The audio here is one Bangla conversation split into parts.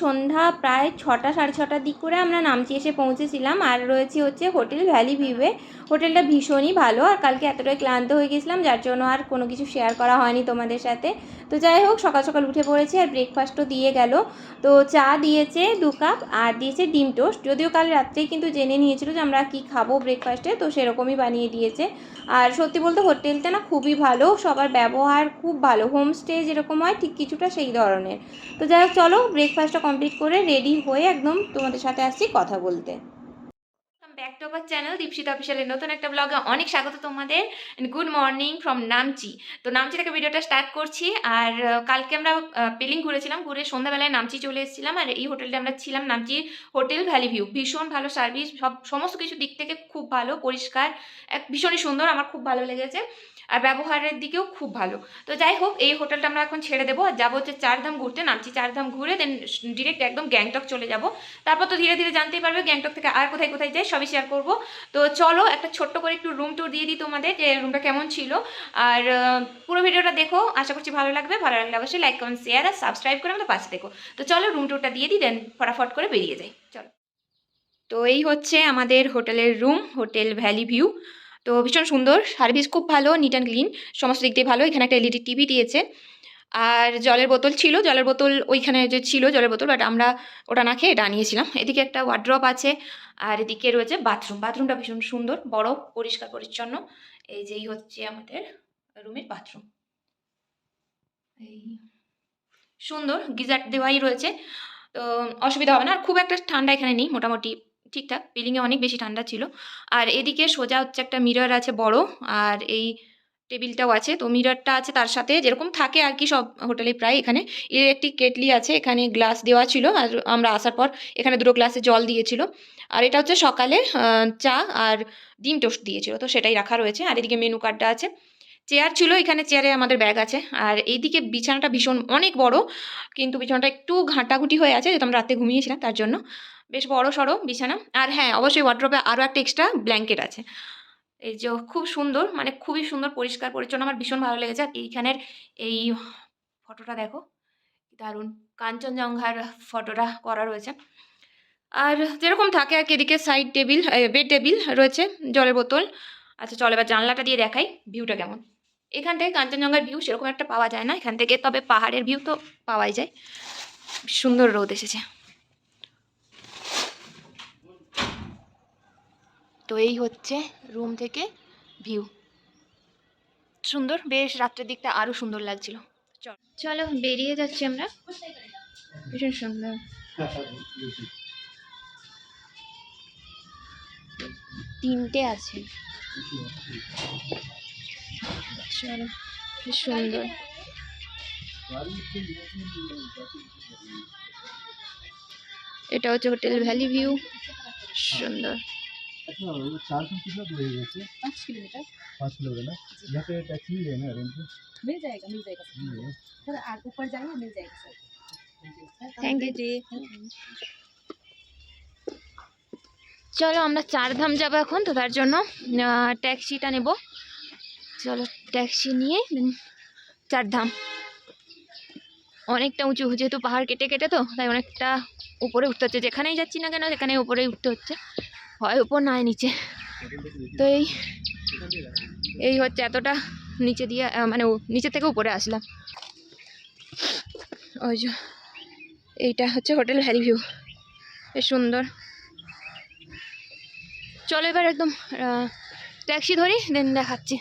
সন্ধ্যা প্রায় ছটা, সাড়ে ছটার দিক করে আমরা নামচি এসে পৌঁছেছিলাম। আর রয়েছে হচ্ছে হোটেল ভ্যালি ভিউয়ে হোটেলটা ভীষণই ভালো। আর কালকে এতটাই ক্লান্ত হয়ে গেছিলাম, যার জন্য আর কোনো কিছু শেয়ার করা হয়নি তোমাদের সাথে। তো যাই হোক, সকাল সকাল উঠে পড়েছে আর ব্রেকফাস্টও দিয়ে গেল। তো চা দিয়েছে দু কাপ আর দিয়েছে ডিম টোস্ট। যদিও কাল রাত্রেই কিন্তু জেনে নিয়েছিল যে আমরা কি খাব ব্রেকফাস্টে তো সেরকমই বানিয়ে দিয়েছে। আর সত্যি বলতে হোটেলটা না খুবই ভালো, সবার ব্যবহার খুব ভালো হোমস্টে যেরকম হয় ঠিক কিছুটা সেই ধরনের। তো যাই হোক, চলো ব্রেকফাস্টটা কমপ্লিট করে রেডি হয়ে একদম তোমাদের সাথে আসছি কথা বলতে। Back to our channel Dipshita অফিসিয়ালের নতুন একটা ব্লগে অনেক স্বাগত তোমাদের গুড মর্নিং ফ্রম নামচি তো নামচি থেকে ভিডিওটা স্টার্ট করছি, আর কালকে আমরা পেলিং ঘুরেছিলাম, ঘুরে সন্ধ্যাবেলায় নামচি চলে এসেছিলাম, আর এই হোটেলটা আমরা ছিলাম নামচি হোটেল ভ্যালি ভিউ ভীষণ ভালো সার্ভিস সব, সমস্ত কিছু দিক থেকে খুব ভালো, পরিষ্কার, এক, ভীষণই সুন্দর, আমার খুব ভালো লেগেছে। আর ব্যবহারের দিকেও খুব ভালো। তো যাই হোক, এই হোটেলটা আমরা এখন ছেড়ে দেবো। আর যাব হচ্ছে চারধাম ঘুরতে। নামছি চারধাম ঘুরে দেন ডিরেক্ট একদম গ্যাংটক চলে যাব। তারপর তো ধীরে ধীরে জানতেই পারবে গ্যাংটক থেকে আর কোথায় কোথায় যাই, সবই শেয়ার করব। তো চলো, একটা ছোট্ট করে একটু রুম ট্যুর দিয়ে দিই তোমাদের, যে রুমটা কেমন ছিল। আর পুরো ভিডিওটা দেখো। আশা করছি ভালো লাগবে। ভালো লাগলে অবশ্যই লাইক কমেন্ট শেয়ার আর সাবস্ক্রাইব করে আমাদের পাশে দেখো তো চলো রুম ট্যুরটা দিয়ে দিই দেন ফটাফট করে বেরিয়ে যাই। চলো। তো এই হচ্ছে আমাদের হোটেলের রুম হোটেল ভ্যালি ভিউ। তো ভীষণ সুন্দর, সার্ভিস খুব ভালো নিট অ্যান্ড ক্লিন সমস্ত দিক দিয়ে ভালো। এখানে একটা এলইডি টিভি দিয়েছে। আর জলের বোতল ছিল, জলের বোতল ওইখানে যে ছিল জলের বোতল বাট আমরা ওটা না খেয়ে এটা নিয়েছিলাম এদিকে একটা ওয়ার্ড্রপ আছে, আর এদিকে রয়েছে বাথরুম বাথরুমটা ভীষণ সুন্দর, বড়, পরিষ্কার, পরিচ্ছন্ন। এই যেই হচ্ছে আমাদের রুমের বাথরুম এই সুন্দর, গিজার দেওয়াই রয়েছে। তো অসুবিধা হবে না, আর খুব একটা ঠান্ডা এখানে নেই, মোটামুটি। ঠিকঠাক বিল্ডিংয়ে অনেক বেশি ঠান্ডা ছিল। আর এদিকে সোজা হচ্ছে একটা মিরর আছে বড়, আর এই টেবিলটাও আছে। তো মিররটা আছে তার সাথে যেরকম থাকে আর কি সব হোটেলে প্রায় এখানে। ইলেকট্রিক কেটলি আছে, এখানে গ্লাস দেওয়া ছিল আর আমরা আসার পর এখানে দুটো গ্লাসে জল দিয়েছিল। আর এটা হচ্ছে সকালে চা আর ডিম টোস্ট দিয়েছিল। তো সেটাই রাখা রয়েছে। আর এদিকে মেনু কার্ডটা আছে। চেয়ার ছিল, এখানে চেয়ারে আমাদের ব্যাগ আছে। আর এইদিকে বিছানাটা ভীষণ অনেক বড়, কিন্তু বিছানাটা একটু ঘাঁটাঘুটি হয়ে আছে, যেহেতু আমরা রাতে ঘুমিয়েছিলাম তার জন্য। বেশ বড় সড়ো বিছানা। আর হ্যাঁ অবশ্যই ওয়ার্ড্রপে আরও একটা এক্সট্রা ব্ল্যাঙ্কেট আছে। এই যে খুব সুন্দর মানে খুবই সুন্দর, পরিষ্কার, পরিচ্ছন্ন, আমার ভীষণ ভালো লেগেছে। আর এইখানের এই ফটোটা দেখো দারুণ, কাঞ্চনজঙ্ঘার ফটোটা করা রয়েছে। আর যেরকম থাকে আর এদিকে সাইড টেবিল বেড টেবিল রয়েছে, জলের বোতল। আচ্ছা চলো এবার জানলাটা দিয়ে দেখাই ভিউটা কেমন? এখান থেকে কাঞ্চনজঙ্ঘার ভিউ সেরকম একটা পাওয়া যায় না, এখান থেকে, তবে পাহাড়ের ভিউ তো পাওয়াই যায়। সুন্দর রোদ এসেছে। তো এই হচ্ছে রুম থেকে ভিউ সুন্দর, বেশ রাত্রের দিকটা আরও সুন্দর লাগছিল। চল। বেরিয়ে যাচ্ছি আমরা। ভীষণ সুন্দর। তিনটে আছে। চলো সুন্দর। এটা হচ্ছে হোটেল ভ্যালি ভিউ। সুন্দর। अच्छा वो चार सौ कितना दूर है पाँच किलोमीटर पाँच किलोमीटर ना यहाँ पे टैक्सी मिल जाएगा रेंट पे मिल जाएगा मिल जाएगा सर मिल जाएगा सर आगे ऊपर जाएंगे मिल जाएगा सर থ্যাংক ইউ জি চলো আমরা চারধাম যাবো এখন তো তার জন্য আহ, ট্যাক্সিটা নেব চলো ট্যাক্সি নিয়ে then চারধাম অনেকটা উঁচু যেহেতু পাহাড় কেটে কেটে তো তাই অনেকটা উপরে উঠতে হচ্ছে যেখানেই যাচ্ছি না কেন সেখানে উপরেই উঠতে হচ্ছে হয় উপর নয় নিচে। তো এই এই হচ্ছে এতটা নিচে দিয়ে মানে নিচে থেকে উপরে আসলাম। ওই যে, এইটা হচ্ছে হোটেল ভ্যালি ভিউ বেশ সুন্দর। চলো এবার একদম ট্যাক্সি ধরি, দেন দেখাচ্ছি।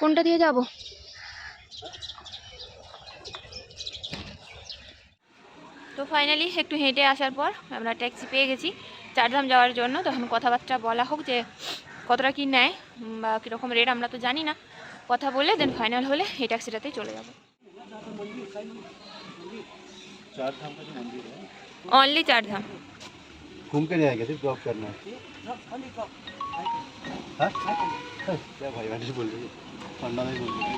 কোনটা দিয়ে যাব? তো ফাইনালি একটু হেঁটে আসার পর আমরা ট্যাক্সি পেয়ে গেছি চারধাম যাওয়ার জন্য তখন কথাবার্তা বলা হোক যে কতটা কি নেয় উম, বা কীরকম রেট আমরা তো জানি না কথা বলে দেন ফাইনাল হলে এই ট্যাক্সিটাতেই চলে যাব चार धाम का जो मंदिर है অনলি চারধাম घूम के नहीं आएगा सिर्फ ड्रॉप करना है हाँ? क्या भाई मैंने बोल रही पन्ना नहीं बोल रही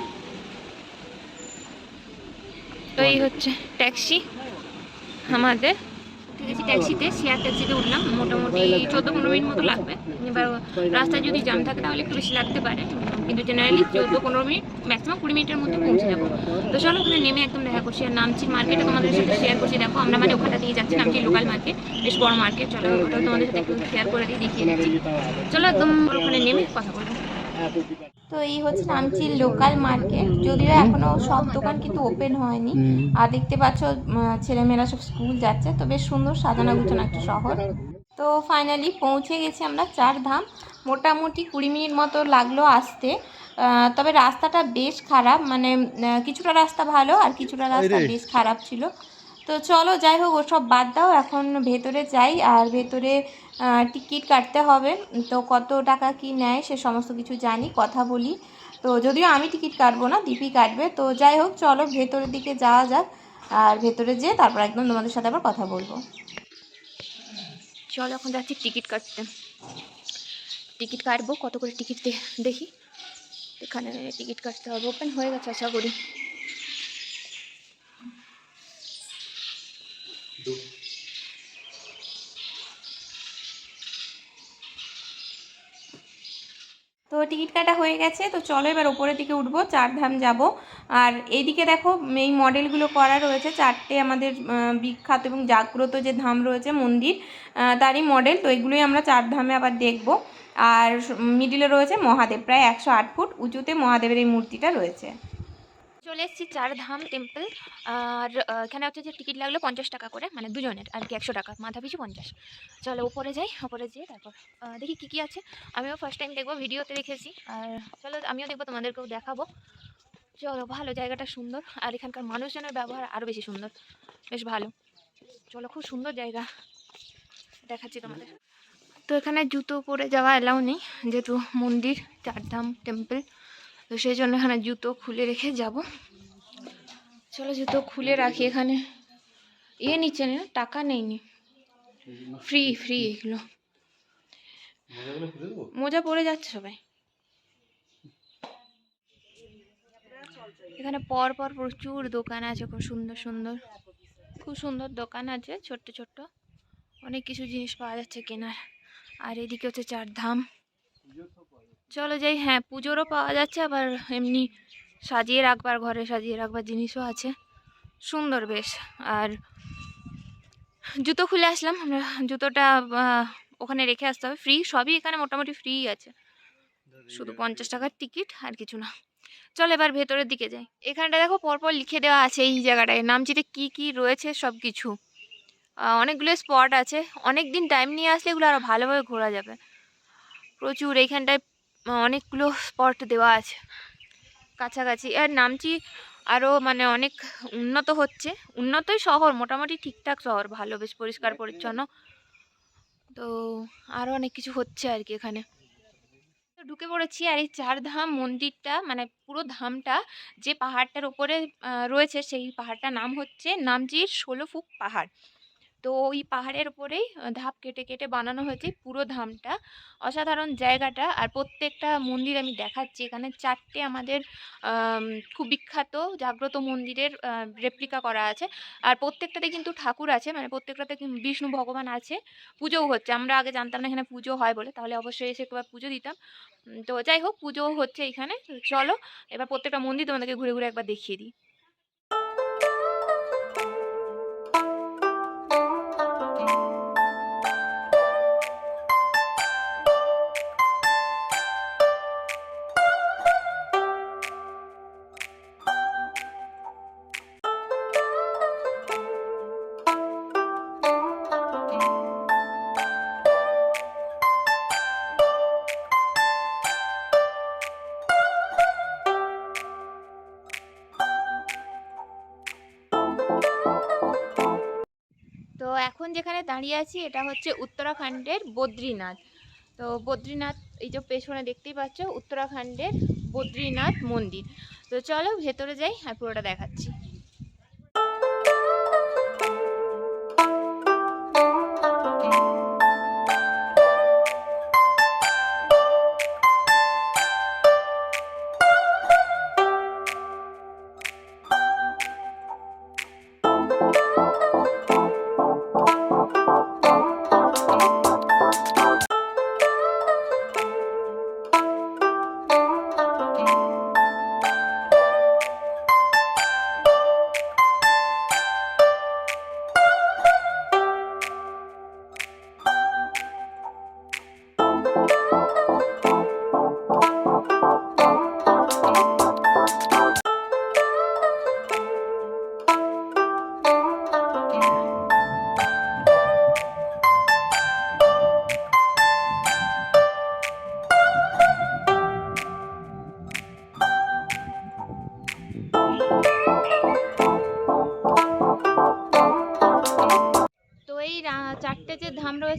তো এই হচ্ছে ট্যাক্সি আমাদের। গেছি ট্যাক্সিতে শেয়ার ট্যাক্সিতে উঠলাম। মোটামুটি চোদ্দ পনেরো মিনিট মতো লাগবে। এবার রাস্তায় যদি জ্যাম থাকে তাহলে একটু বেশি লাগতে পারে। কিন্তু জেনারেলি চোদ্দ পনেরো মিনিট ম্যাক্সিমাম কুড়ি মিনিটের মধ্যে পৌঁছে যাব। তো চলো, ওখানে নেমে একদম দেখা করছি। আর নামচির মার্কেটে তোমাদের সাথে শেয়ার করছি। দেখো, আমরা মানে ওখানটা দিয়ে যাচ্ছি নামচি লোকাল মার্কেট বেশ বড় মার্কেট চলো ওটা তোমাদের সাথে একটু শেয়ার করে দিয়ে দেখিয়ে দিচ্ছি। চলো, একদম ওখানে নেমে কথা বলব। তো এই হচ্ছে নামচির লোকাল মার্কেট যদিও এখনও সব দোকান কিন্তু ওপেন হয়নি। আর দেখতে পাচ্ছ ছেলেমেয়েরা সব স্কুল যাচ্ছে। তো বেশ সুন্দর সাজানো গুছানো একটা শহর। তো ফাইনালি পৌঁছে গেছি আমরা চার ধাম। মোটামুটি কুড়ি মিনিট মতো লাগল আসতে। তবে রাস্তাটা বেশ খারাপ। মানে কিছুটা রাস্তা ভালো আর কিছুটা রাস্তা বেশ খারাপ ছিল। তো চলো যাই হোক ওসব বাদ দাও। এখন ভেতরে যাই। আর ভেতরে টিকিট কাটতে হবে। তো কত টাকা কি নেয় সে সমস্ত কিছু জানি কথা বলি। তো যদিও আমি টিকিট কাটবো না দীপি কাটবে। তো যাই হোক চলো ভেতরের দিকে যাওয়া যাক। আর ভেতরে যেয়ে তারপর একদম তোমাদের সাথে আবার কথা বলব। চলো এখন যাচ্ছি টিকিট কাটতে। টিকিট কাটবো কত করে টিকিট দেখি। এখানে টিকিট কাটতে হবে ওপেন হয়ে গেছে আশা করি। তো টিকিট কাটা হয়ে গেছে, তো চলো এবার ওপরের দিকে উঠবো, চারধাম যাব। আর এইদিকে দেখো এই মডেলগুলো করা রয়েছে, চারটে আমাদের বিখ্যাত এবং জাগ্রত যে ধাম রয়েছে মন্দির তারই মডেল তো এগুলোই আমরা চারধামে আবার দেখব। আর মিডিলে রয়েছে মহাদেব, প্রায় একশো আট ফুট উঁচুতে মহাদেবের এই মূর্তিটা রয়েছে। চলে এসেছি চার ধাম টেম্পল আর এখানে হচ্ছে যে টিকিট লাগল পঞ্চাশ টাকা করে মানে দুজনের, আর কি একশো টাকা, মাথা পিছু পঞ্চাশ। চলো উপরে যাই উপরে যেয়ে তারপর দেখি কী কী আছে। আমিও ফার্স্ট টাইম দেখব, ভিডিওতে দেখেছি। আর চলো আমিও দেখব, তোমাদেরকেও দেখাবো। চলো, ভালো, জায়গাটা সুন্দর। আর এখানকার মানুষজনের ব্যবহার আরও বেশি সুন্দর। বেশ ভালো। চলো, খুব সুন্দর জায়গা। দেখাচ্ছি তোমাদের। তো এখানে জুতো পরে যাওয়া এলাও নেই, যেহেতু মন্দির, চারধাম টেম্পল তো সেই জন্য এখানে জুতো খুলে রেখে যাব। চলো জুতো খুলে রাখি এখানে। ইয়ে নিচ্ছে না, টাকা নেইনি। ফ্রি ফ্রি এগুলো। মোজা পরে যাচ্ছে সবাই। এখানে পর পর প্রচুর দোকান আছে, খুব সুন্দর সুন্দর। খুব সুন্দর দোকান আছে, ছোট্ট ছোট্ট। অনেক কিছু জিনিস পাওয়া যাচ্ছে কেনার। আর এদিকে হচ্ছে চার ধাম চলো যাই হ্যাঁ পুজোরও পাওয়া যাচ্ছে, আবার এমনি সাজিয়ে রাখবার, ঘরে সাজিয়ে রাখবার জিনিসও আছে। সুন্দর বেশ। আর জুতো খুলে আসলাম, আমরা জুতোটা ওখানে রেখে আসতে হবে। ফ্রি সবই এখানে মোটামুটি ফ্রি আছে। শুধু পঞ্চাশ টাকার টিকিট আর কিছু না। চল এবার ভেতরের দিকে যাই। এখানটা দেখো, পরপর লিখে দেওয়া আছে এই জায়গাটায়। নামচিতে কি কি রয়েছে সব কিছু অনেকগুলো স্পট আছে। অনেক দিন টাইম নিয়ে আসলে এগুলো আরও ভালোভাবে ঘোরা যাবে। প্রচুর, এইখানটায় অনেকগুলো স্পট দেওয়া আছে। কাছাকাছি। আর নামচি আরও মানে অনেক উন্নত হচ্ছে? উন্নতই শহর, মোটামুটি ঠিকঠাক শহর, ভালো, বেশ পরিষ্কার, পরিচ্ছন্ন। তো আরও অনেক কিছু হচ্ছে আর কি এখানে। তো ঢুকে পড়েছি আর এই চারধাম মন্দিরটা মানে পুরো ধামটা, যে পাহাড়টার ওপরে রয়েছে সেই পাহাড়টার নাম হচ্ছে, নামজির ষোলো ফুক পাহাড়। তো ওই পাহাড়ের উপরেই ধাপ কেটে কেটে বানানো হয়েছে পুরো ধামটা। অসাধারণ জায়গাটা। আর প্রত্যেকটা মন্দির আমি দেখাচ্ছি। এখানে চারটে আমাদের খুব বিখ্যাত জাগ্রত মন্দিরের রেপ্লিকা করা আছে। আর প্রত্যেকটাতে কিন্তু ঠাকুর আছে। মানে প্রত্যেকটাতে বিষ্ণু ভগবান আছে। পুজোও হচ্ছে। আমরা আগে জানতাম না এখানে পুজো হয় বলে। তাহলে অবশ্যই এসে একবার পুজো দিতাম। তো যাই হোক পুজো হচ্ছে এখানে। চলো, এবার প্রত্যেকটা মন্দির তোমাদেরকে ঘুরে ঘুরে একবার দেখিয়ে দিই। এখন দাঁড়িয়ে আছি, এটা হচ্ছে উত্তরাখণ্ডের বদ্রীনাথ। তো বদ্রীনাথ, এই যে পেছনে দেখতেই পাচ্ছ, উত্তরাখণ্ডের বদ্রীনাথ মন্দির। তো চলো ভেতরে যাই আর পুরোটা দেখাচ্ছি।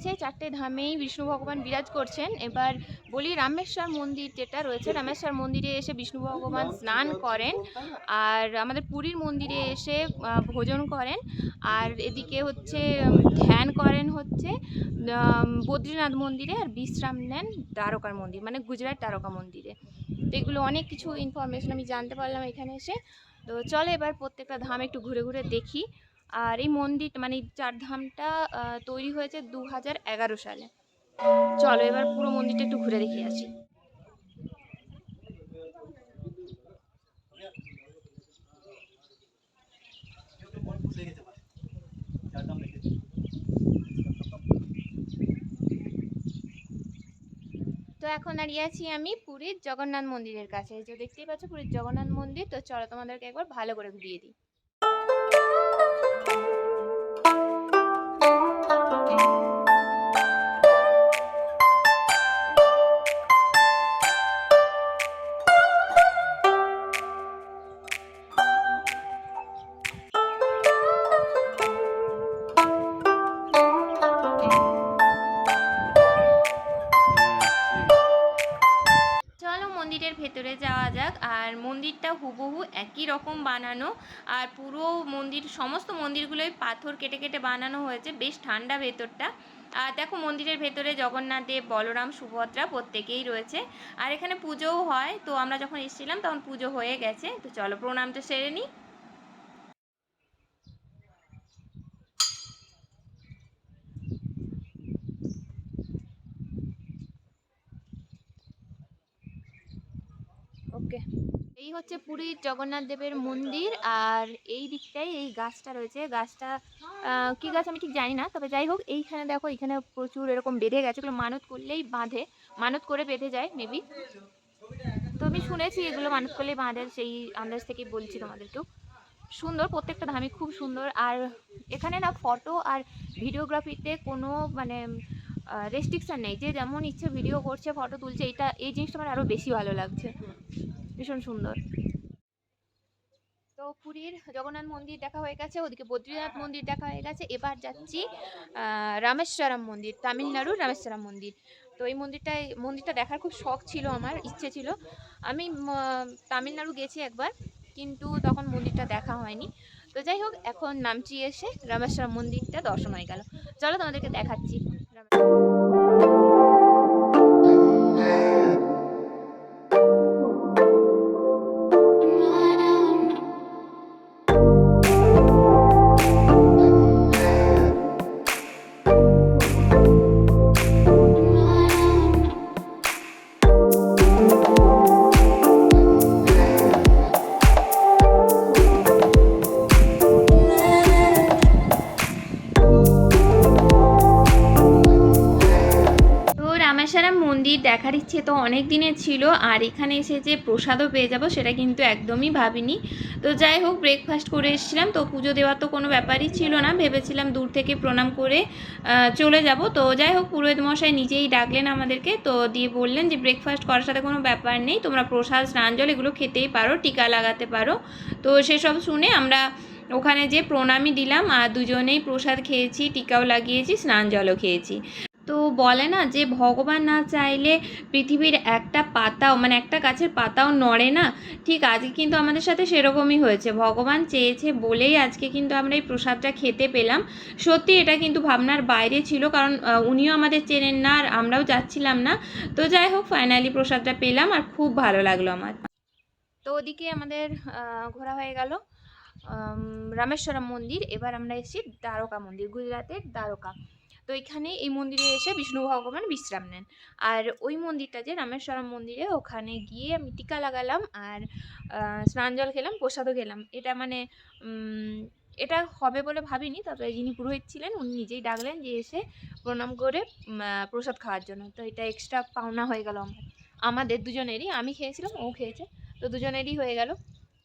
রয়েছে, চারটে ধামেই বিষ্ণু ভগবান বিরাজ করছেন। এবার বলি রামেশ্বর মন্দির যেটা রয়েছে, রামেশ্বর মন্দিরে এসে বিষ্ণু ভগবান স্নান করেন আর আমাদের পুরীর মন্দিরে এসে ভোজন করেন। আর এদিকে হচ্ছে ধ্যান করেন হচ্ছে বদ্রীনাথ মন্দিরে আর বিশ্রাম নেন দ্বারকার মন্দির মানে গুজরাট দ্বারকা মন্দিরে। তো এগুলো অনেক কিছু ইনফরমেশন আমি জানতে পারলাম এখানে এসে। তো চলো এবার প্রত্যেকটা ধাম একটু ঘুরে ঘুরে দেখি। আর এই মন্দির মানে এই চার ধামটা তৈরি হয়েছে দু হাজার এগারো সালে। চলো এবার পুরো মন্দিরটা একটু ঘুরে দেখে আসি। তো এখন দাঁড়িয়ে আছি আমি পুরীর জগন্নাথ মন্দিরের কাছে। যে দেখতেই পাচ্ছ পুরীর জগন্নাথ মন্দির, তো চলো তোমাদেরকে একবার ভালো করে ঘুরিয়ে দিই। চলো রকম বানানো আর পুরো মন্দির, সমস্ত মন্দিরগুলোই পাথর কেটে কেটে বানানো হয়েছে, বেশ ঠান্ডা ভেতরটা। আর দেখো মন্দিরের ভেতরে জগন্নাথ দেব, বলরাম, সুভদ্রা প্রত্যেকেই রয়েছে। আর এখানে পুজোও হয়, তো আমরা যখন এসেছিলাম তখন পুজো হয়ে গেছে। তো চলো প্রণামটা সেরে নিই ওকে এই হচ্ছে পুরীর জগন্নাথ দেবের মন্দির, আর এই দিকটাই এই গাছটা রয়েছে। গাছটা কি গাছ আমি ঠিক জানি না, তবে যাই হোক, এইখানে দেখো এখানে প্রচুর এরকম বেঁধে গেছে। এগুলো মানত করলেই বাঁধে, মানত করে বেঁধে যায় মেবি তো আমি শুনেছি এগুলো মানত করলেই বাঁধে, সেই আন্দাজ থেকেই বলছি তোমাদেরকেও। সুন্দর, প্রত্যেকটা ধামই খুব সুন্দর। আর এখানে না ফটো আর ভিডিওগ্রাফিতে কোনো মানে রেস্ট্রিকশান নেই। যে যেমন ইচ্ছে ভিডিও করছে ফটো তুলছে, এটা, এই জিনিসটা আমার আরও বেশি ভালো লাগছে। ভীষণ সুন্দর। তো পুরীর জগন্নাথ মন্দির দেখা হয়ে গেছে, ওদিকে বদ্রীনাথ মন্দির দেখা হয়ে গেছে। এবার যাচ্ছি রামেশ্বরম মন্দির, তামিলনাড়ুর রামেশ্বরম মন্দির। তো এই মন্দিরটায়, মন্দিরটা দেখার খুব শখ ছিল আমার, ইচ্ছে ছিল। আমি তামিলনাড়ু গেছি একবার, কিন্তু তখন মন্দিরটা দেখা হয়নি। তো যাই হোক, এখন নামচি এসে রামেশ্বরম মন্দিরটা দর্শন হয়ে গেল। চলো তোমাদেরকে দেখাচ্ছি। তো দেখার ইচ্ছে তো অনেক দিনের ছিল, আর এখানে এসে যে প্রসাদও পেয়ে যাব সেটা কিন্তু একদমই ভাবিনি। তো যাই হোক ব্রেকফাস্ট করে এসেছিলাম, তো পুজো দেওয়ার তো কোনো ব্যাপারই ছিল না, ভেবেছিলাম দূর থেকে প্রণাম করে চলে যাব। তো যাই হোক, পুরোহিত মশাই নিজেই ডাকলেন আমাদেরকে, তো দিয়ে বললেন যে ব্রেকফাস্ট করার সাথে কোনো ব্যাপার নেই, তোমরা প্রসাদ, স্নান জল এগুলো খেতেই পারো, টিকা লাগাতে পারো। তো সেসব শুনে আমরা ওখানে যে প্রণামই দিলাম, আর দুজনেই প্রসাদ খেয়েছি, টিকাও লাগিয়েছি, স্নান জলও খেয়েছি। তো বলে না যে ভগবান না চাইলে পৃথিবীর একটা পাতাও মানে একটা গাছের পাতাও নড়ে না। ঠিক আজকে কিন্তু আমাদের সাথে সেরকমই হয়েছে। ভগবান চেয়েছে বলেই আজকে কিন্তু আমরা এই প্রসাদটা খেতে পেলাম। সত্যি এটা কিন্তু ভাবনার বাইরে ছিল, কারণ উনিও আমাদের চেনেন না আর আমরাও যাচ্ছিলাম না। তো যাই হোক ফাইনালি প্রসাদটা পেলাম আর খুব ভালো লাগল আমার। তো ওদিকে আমাদের ঘোরা হয়ে গেল। রামেশ্বরম মন্দির। এবার আমরা এসেছি দ্বারকা মন্দির, গুজরাটের দ্বারকা। তো এখানে এই মন্দিরে এসে বিষ্ণু ভগবান বিশ্রাম নেন। আর ওই মন্দিরটা যে রামেশ্বরম মন্দিরে ওখানে গিয়ে আমি টিকা লাগালাম আর স্নান জল খেলাম, প্রসাদও খেলাম। এটা মানে এটা হবে বলে ভাবিনি, তবে যিনি পুরোহিত ছিলেন উনি নিজেই ডাকলেন যে এসে প্রণাম করে প্রসাদ খাওয়ার জন্য। তো এটা এক্সট্রা পাওনা হয়ে গেল আমার। আমাদের দুজনেরই, আমি খেয়েছিলাম, ও খেয়েছে, তো দুজনেরই হয়ে গেল।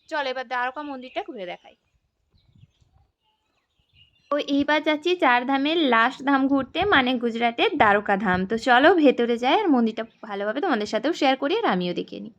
চল এবার দ্বারকা মন্দিরটা ঘুরে দেখাই। তো এইবার যাচ্ছি চার ধামের লাস্ট ধাম ঘুরতে মানে গুজরাটের দ্বারকা ধাম। তো চলো ভেতরে যাই আর মন্দিরটা ভালোভাবে তোমাদের সাথেও শেয়ার করি আর আমিও দেখে নিই।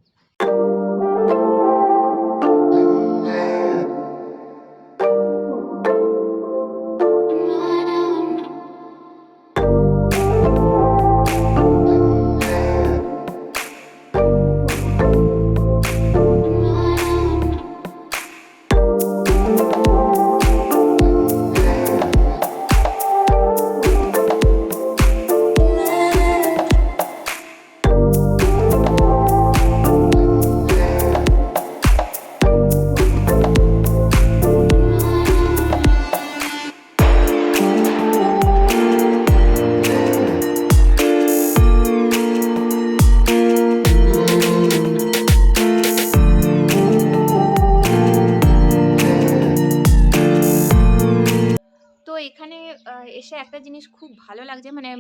একটা জিনিস খুব ভালো লাগছে। মানে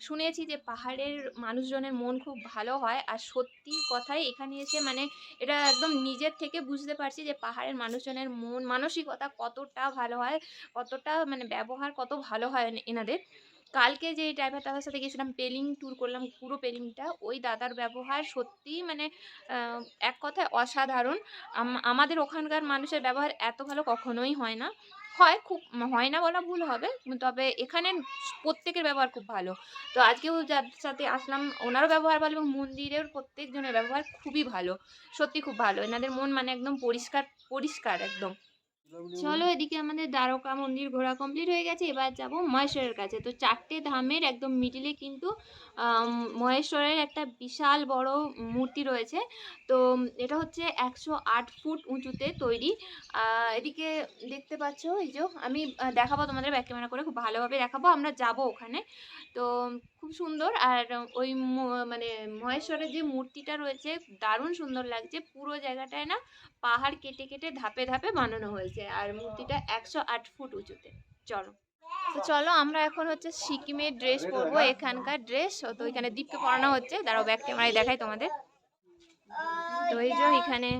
শুনেছি যে পাহাড়ের মানুষজনের মন খুব ভালো হয়। আর সত্যি কথাই এখানে এসে মানে এটা একদম নিজের থেকে বুঝতে পারছি যে পাহাড়ের মানুষজনের মন, মানসিকতা কতটা ভালো হয়, কতটা মানে ব্যবহার কত ভালো হয় এনাদের। কালকে যে ড্রাইভার দাদার সাথে গেছিলাম পেলিং ট্যুর করলাম, পুরো পেলিংটা, ওই দাদার ব্যবহার সত্যিই মানে এক কথায় অসাধারণ। আমাদের ওখানকার মানুষের ব্যবহার এত ভালো কখনোই হয় না। হয়, খুব হয় না বলা ভুল হবে। তবে এখানে প্রত্যেকের ব্যবহার খুব ভালো। তো আজকেও যার সাথে আসলাম, ওনারও ব্যবহার ভালো এবং মন্দিরের প্রত্যেকজনের ব্যবহার খুবই ভালো। সত্যি খুব ভালো। এনাদের মন মানে একদম পরিষ্কার পরিষ্কার একদম। চলো এদিকে আমাদের দ্বারকা মন্দির ঘোরা কমপ্লিট হয়ে গেছে, এবার যাব মহেশ্বরের কাছে। তো চারটে ধামের একদম মিডিলে কিন্তু মহেশ্বরের একটা বিশাল বড় মূর্তি রয়েছে। তো এটা হচ্ছে একশো আট ফুট উঁচুতে তৈরি। এদিকে দেখতে পাচ্ছ, এই যে আমি দেখাবো তোমাদের ব্যাক ক্যামেরা করে, খুব ভালোভাবে দেখাবো, আমরা যাব ওখানে। তো খুব সুন্দর, আর ওই মানে মহেশ্বরের যে মূর্তিটা রয়েছে, দারুণ সুন্দর লাগছে, পুরো জায়গাটায় না পাহাড় কেটে কেটে ধাপে ধাপে বানানো হয়েছে আর মূর্তিটা একশো আট ফুট উঁচুতে। চলো। তো চলো আমরা এখন হচ্ছে সিকিমের ড্রেস পরবো এখানকার ড্রেস। তো এখানে দীপকে পরানো হচ্ছে দাঁড়াও ব্যাক ক্যামেরায় দেখাই তোমাদের। তো এই যে এখানে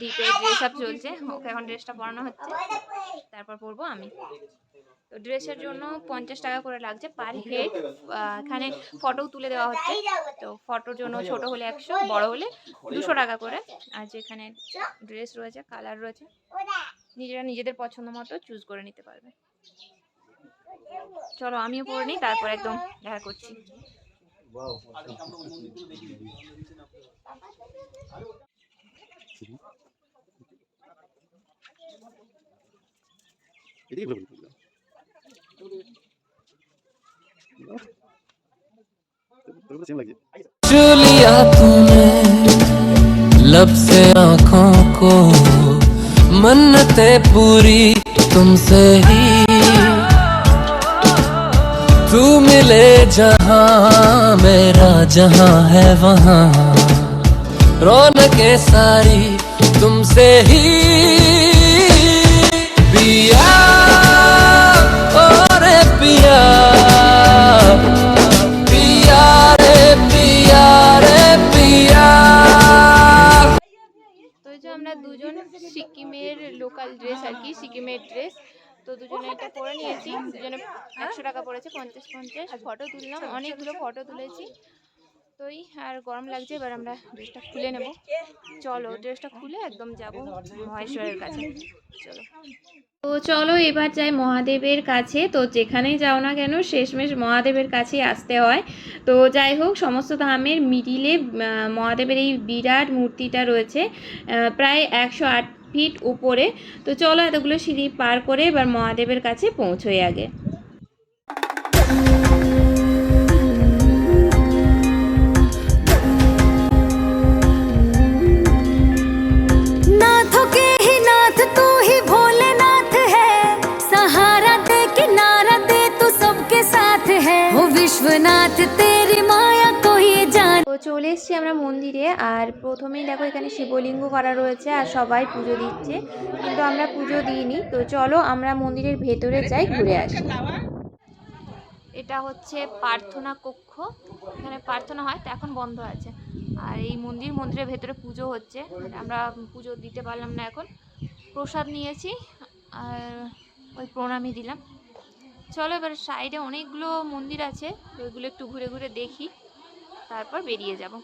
দীপের ড্রেস আপ চলছে ওকে এখন ড্রেসটা পরানো হচ্ছে। তারপর পরবো আমি। তো ড্রেসের জন্য পঞ্চাশ টাকা করে লাগছে পার হেড। এখানে ফটো তুলে দেওয়া হচ্ছে। তো ফটোর জন্য ছোট হলে একশো বড় হলে দুশো টাকা করে। আর যেখানে ড্রেস রয়েছে কালার রয়েছে নিজেরা নিজেদের পছন্দ মতো চুজ করে নিতে পারবে। চলো আমিও পরে নিই তারপর একদম দেখা করছি। এদিকে चुलिया तूने लब से आँखों को, मन्नते पूरी तुमसे ही। तू मिले जहाँ, मेरा जहाँ है वहाँ। रौनक सारी तुमसे ही। দুজনে এটা পরে নিয়েছি। দুজনে একশো টাকা পড়েছে পঞ্চাশ পঞ্চাশ। ফটো তুললাম অনেকগুলো ফটো তুলেছি। তো এই আর গরম লাগছে এবার আমরা ড্রেসটা খুলে নেব। চলো ড্রেসটা খুলে একদম যাব মহেশ্বরের কাছে। চলো। তো চলো এবার যাই মহাদেবের কাছে। তো যেখানেই যাও না কেন শেষমেশ মহাদেবের কাছেই আসতে হয়। তো যাই হোক সমস্ত ধামের মিডিলে মহাদেবের এই বিরাট মূর্তিটা রয়েছে। প্রায় একশো আট ফিট উপরে। তো চলো এতগুলো সিঁড়ি পার করে এবার মহাদেবের কাছে পৌঁছোই আগে। শিবলিঙ্গ করা রয়েছে আর সবাই পুজো দিচ্ছে। কিন্তু আমরা পুজো দিইনি। তো চলো আমরা মন্দিরের ভেতরে যাই, ঘুরে আসি। এটা হচ্ছে প্রার্থনা কক্ষ। এখানে প্রার্থনা হয়, তো এখন বন্ধ আছে। আর এই মন্দির, মন্দিরের ভেতরে পুজো হচ্ছে। আমরা পুজো দিতে পারলাম না এখন। প্রসাদ নিয়েছি, আর ওই প্রণামই দিলাম। চলো এবার সাইডে অনেকগুলো মন্দির আছে ওইগুলো একটু ঘুরে ঘুরে দেখি। তারপর বেরিয়ে যাব।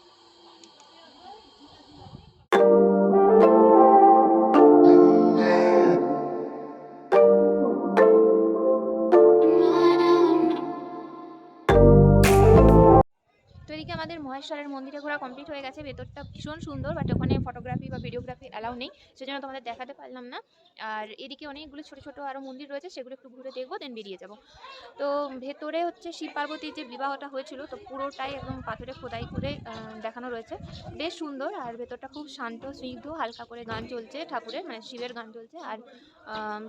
মহেশ্বরের মন্দিরে ঘোরা কমপ্লিট হয়ে গেছে। ভেতরটা ভীষণ সুন্দর বাট ওখানে ফটোগ্রাফি বা ভিডিওগ্রাফি অ্যালাউ নেই। সেজন্য তোমাদের দেখাতে পারলাম না। আর এদিকে অনেকগুলো ছোটো ছোটো আরও মন্দির রয়েছে, সেগুলো একটু ঘুরে দেখব দেন বেরিয়ে যাব। তো ভেতরে হচ্ছে শিব পার্বতীর যে বিবাহটা হয়েছিল, তো পুরোটাই একদম পাথরে খোদাই করে দেখানো রয়েছে। বেশ সুন্দর, আর ভেতরটা খুব শান্ত, স্নিগ্ধ, হালকা করে গান চলছে ঠাকুরের মানে শিবের গান চলছে, আর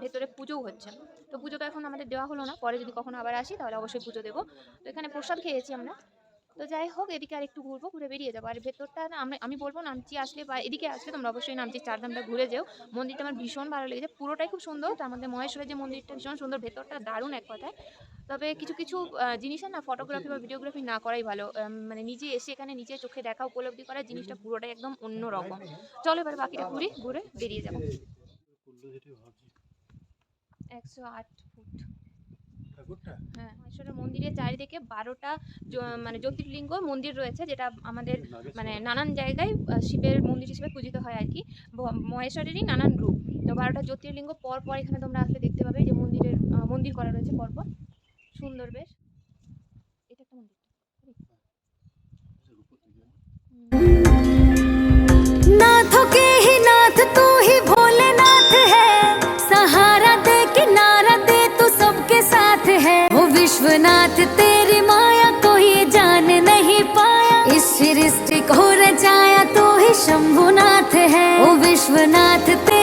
ভেতরে পুজোও হচ্ছে। তো পুজো তো এখন আমাদের দেওয়া হলো না, পরে যদি কখনো আবার আসি, তাহলে অবশ্যই পুজো দেবো। তো এখানে প্রসাদ খেয়েছি আমরা। তো যাই হোক এদিকে আর একটু ঘুরবো ঘুরে বেরিয়ে যাব। আর ভেতরটা না আমি আমি বলব নামচি আসলে বা এদিকে আসলে তোমরা অবশ্যই নামচি চারধামটা ঘুরে যেও। মন্দিরটা আমার ভীষণ ভালো লেগেছে পুরোটাই খুব সুন্দর। তার মধ্যে মহেশ্বরের যে মন্দিরটা ভীষণ সুন্দর ভেতরটা দারুণ এক কথায়। তবে কিছু কিছু আহ, জিনিসের না ফটোগ্রাফি বা ভিডিওগ্রাফি না করাই ভালো। মানে নিজে এসে এখানে নিজে চোখে দেখা উপলব্ধি করা জিনিসটা পুরোটাই একদম অন্য রকম চলো এবার বাকিটা ঘুরি ঘুরে বেরিয়ে যাব। একশো আট ফুট। ঠাকুরটা হ্যাঁ মহেশ্বরের মন্দিরের চারিদিকে বারোটা জ- মানে জ্যোতির্লিঙ্গ মন্দির রয়েছে যেটা আমাদের মানে নানান জায়গায় আহ, শিবের মন্দির হিসেবে পূজিত হয় আর কি ব- মহেশ্বরেরই নানান রূপ তো বারোটা জ্যোতির্লিঙ্গ পর পর এখানে তোমরা আসলে দেখতে পাবে যে মন্দিরের আহ, মন্দির করা রয়েছে পর পর সুন্দর বেশ এটা একটা মন্দির नाथों के ही नाथ तू ही भोलेनाथ है विश्वनाथ, तेरी माया को ये जान नहीं पाया। इस सृष्टि को रचाया तो ही शंभुनाथ है। वो विश्वनाथ तेरी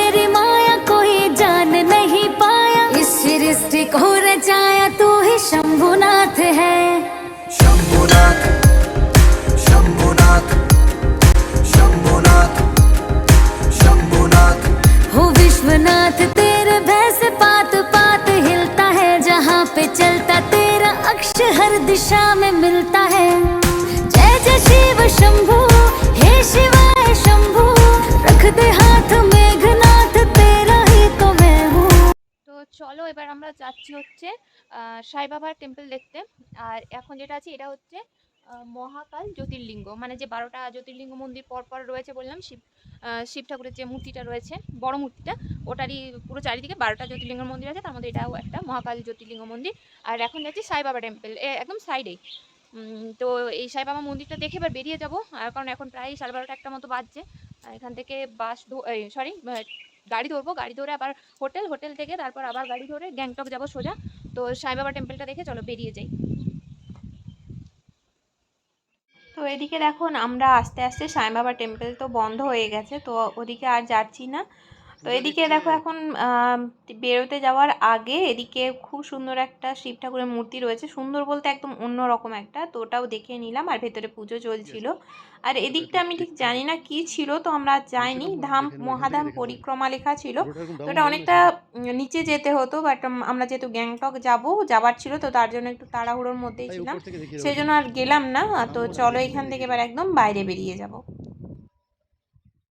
दिशा में मिलता है जय जय शिव शंभु हे शिवाय शंभु रख दे हाथ मेघनाथ तेरा ही तो मैं हूँ তো চলো এবার আমরা যাচ্ছি হচ্ছে আহ, সাই বাবার টেম্পল দেখতে আর এখন যেটা আছে এটা হচ্ছে আহ, মহাকাল জ্যোতির্লিঙ্গ। মানে যে বারোটা জ্যোতির্লিঙ্গ মন্দির পর পর রয়েছে বললাম, শিব শিব ঠাকুরের যে মূর্তিটা রয়েছে, বড় মূর্তিটা, ওটারই পুরো চারিদিকে বারোটা জ্যোতির্লিঙ্গ মন্দির আছে, তার মধ্যে এটাও একটা মহাকাল জ্যোতির্লিঙ্গ মন্দির। আর এখন যাচ্ছি সাই বাবা টেম্পল একদম সাইডেই তো এই সাই বাবা মন্দিরটা দেখে এবার বেরিয়ে যাব আর কারণ এখন প্রায় সাড়ে বারোটা একটা মতো বাজছে। এখান থেকে বাস সরি গাড়ি ধরবো, গাড়ি ধরে আবার হোটেল হোটেল থেকে তারপর আবার গাড়ি ধরে গ্যাংটক যাব সোজা। তো সাই বাবা টেম্পলটা দেখে চলো বেরিয়ে যাই। তো এদিকে দেখুন, আমরা আস্তে আস্তে টেম্পেল টেম্পল তো বন্ধ হয়ে গেছে, তো ওদিকে আর যাচ্ছি না। তো এদিকে দেখো এখন আম, বেরোতে যাওয়ার আগে এদিকে খুব সুন্দর একটা শিব ঠাকুরের মূর্তি রয়েছে। সুন্দর বলতে একদম অন্য রকম একটা তো ওটাও দেখে নিলাম আর ভেতরে পুজো চলছিল। আর এদিকটা আমি ঠিক জানি না কি ছিল তো আমরা যাইনি। ধাম মহাধাম পরিক্রমা লেখা ছিল। তো এটা অনেকটা নিচে যেতে হতো বাট আমরা যেহেতু গ্যাংটক যাব যাবার ছিল তো তার জন্য একটু তাড়াহুড়োর মধ্যেই ছিলাম। সেই জন্য আর গেলাম না তো চলো এখান থেকে এবার একদম বাইরে বেরিয়ে যাব।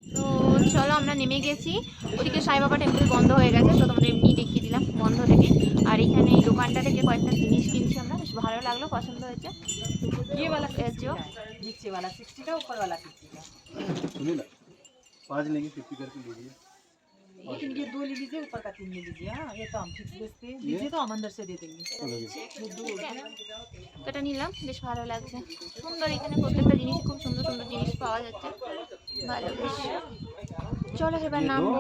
তো চলো আমরা নেমে গেছি ওদিকে সাই বাবা টেম্পল বন্ধ হয়ে গেছে তো তোমাদের এমনি দেখিয়ে দিলাম বন্ধ থেকে আর এখানে এই দোকানটা থেকে কয়েকটা জিনিস কিনছি আমরা বেশ ভালো লাগলো পছন্দ হয়েছে ये वाला এর যে नीचे वाला सिक्सटी का ऊपर वाला फिफ्टी का सुनिए ना पाँच लेंगे फिफ्टी करके लीजिए लेकिन ये दो ले लीजिए ऊपर का तीन ले लीजिए हाँ ये तो हम फिक्स बेचते हैं लीजिए तो हम अंदर से दे देंगे ये दो তো এটা নিলাম বেশ ভালো লাগছে সুন্দর এখানে প্রত্যেকটা জিনিস খুব সুন্দর সুন্দর জিনিস পাওয়া যাচ্ছে চলো এবার নামবো।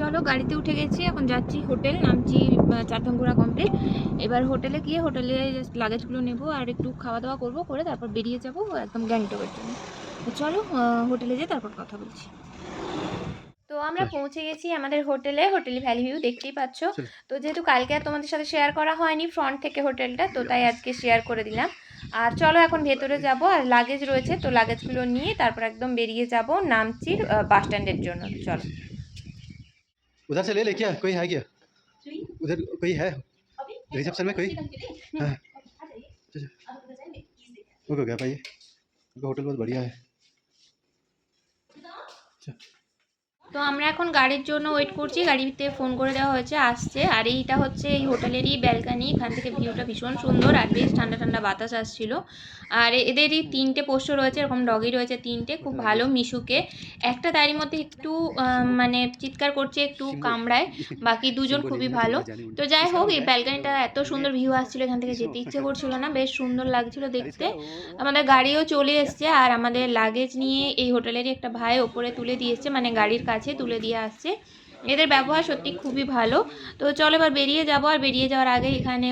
চলো গাড়িতে উঠে গেছি এখন যাচ্ছি হোটেল নামছি চারধাম ঘোরা কমপ্লিট এবার হোটেলে গিয়ে হোটেলে লাগেজগুলো নেব আর একটু খাওয়া দাওয়া করব করে তারপর বেরিয়ে যাব একদম গ্যাংটকের জন্য। চলো হোটেলে যেয়ে তারপর কথা বলছি। তো আমরা পৌঁছে গেছি আমাদের হোটেলে হোটেল ভ্যালি ভিউ দেখতেই পাচ্ছ চলো। তো যেহেতু কালকে আর তোমাদের সাথে শেয়ার করা হয়নি ফ্রন্ট থেকে হোটেলটা তো তাই আজকে শেয়ার করে দিলাম আর চলো এখন ভেতরে যাব আর লাগেজ রয়েছে তো লাগেজগুলো নিয়ে তারপর একদম বেরিয়ে যাব নামচির বাস স্ট্যান্ডের জন্য তো চলো उधर से ले ले क्या कोई है क्या उधर कोई है रिसेप्शन में कोई हाँ चलो ओके ओके पाइए उनका होटल बहुत बढ़िया है তো আমরা এখন গাড়ির জন্য ওয়েট করছি। গাড়িতে ফোন করে দেওয়া হয়েছে আসছে। আর এইটা হচ্ছে এই হোটেলেরই ব্যালকানি এখান থেকে ভিউটা ভীষণ সুন্দর আর বেশ ঠান্ডা ঠান্ডা বাতাস আসছিল। আর এদেরই তিনটে পোষ্য রয়েছে এরকম ডগি রয়েছে তিনটে। খুব ভালো মিশুকে। একটা তারই মধ্যে একটু মানে চিৎকার করছে একটু কামড়ায়। বাকি দুজন খুবই ভালো। তো যাই হোক এই ব্যালকানিটা এত সুন্দর ভিউ আসছিল এখান থেকে যেতে ইচ্ছে করছিল না। বেশ সুন্দর লাগছিল দেখতে। আমাদের গাড়িও চলে এসছে। আর আমাদের লাগেজ নিয়ে এই হোটেলেরই একটা ভাই ওপরে তুলে দিয়েছে। মানে গাড়ির কাছে তুলে দিয়ে আসছে। এদের ব্যবহার সত্যি খুবই ভালো। তো চলো এবার বেরিয়ে যাব। আর বেরিয়ে যাওয়ার আগে এখানে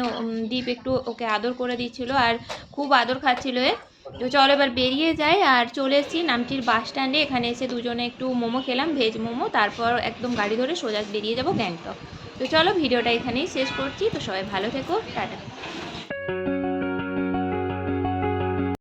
দীপ একটু ওকে আদর করে দিচ্ছিল আর খুব আদর খাচ্ছিল এ। তো চলো এবার বেরিয়ে যাই আর চলে এসেছি নামটির বাস স্ট্যান্ডে। এখানে এসে দুজনে একটু মোমো খেলাম, ভেজ মোমো। তারপর একদম গাড়ি ধরে সোজা বেরিয়ে যাব গ্যাংটক। তো চলো ভিডিওটা এখানেই শেষ করছি। তো সবাই ভালো থেকো। টাটা।